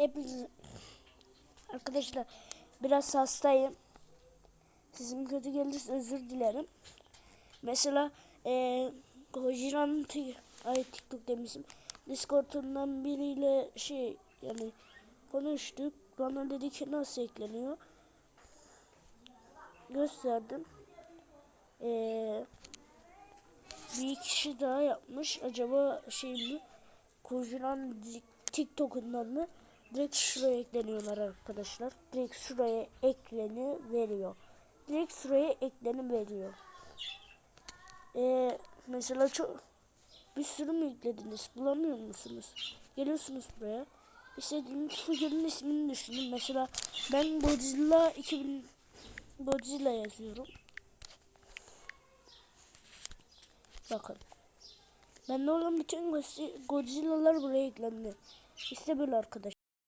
Hepiniz arkadaşlar biraz hastayım. Sizin kötü gelirse özür dilerim. Mesela eee Gojira'nın ti- ay TikTok demişim. Discord'undan biriyle şey yani konuştuk. Bana dedi ki nasıl ekleniyor. Gösterdim. Eee bir kişi daha yapmış. Acaba şey mi? Kojuran TikTok'undan mı? Direkt şuraya ekleniyorlar arkadaşlar. Direkt şuraya ekleni veriyor. Direkt şuraya ekleni veriyor. Ee, mesela çok bir sürü mü yüklediniz? Bulamıyor musunuz? Geliyorsunuz buraya. İstediğiniz figürün ismini düşünün. Mesela ben Godzilla 2000 Godzilla yazıyorum. Bakın. Bende olan bütün Godzilla'lar buraya eklendi. İşte böyle arkadaş.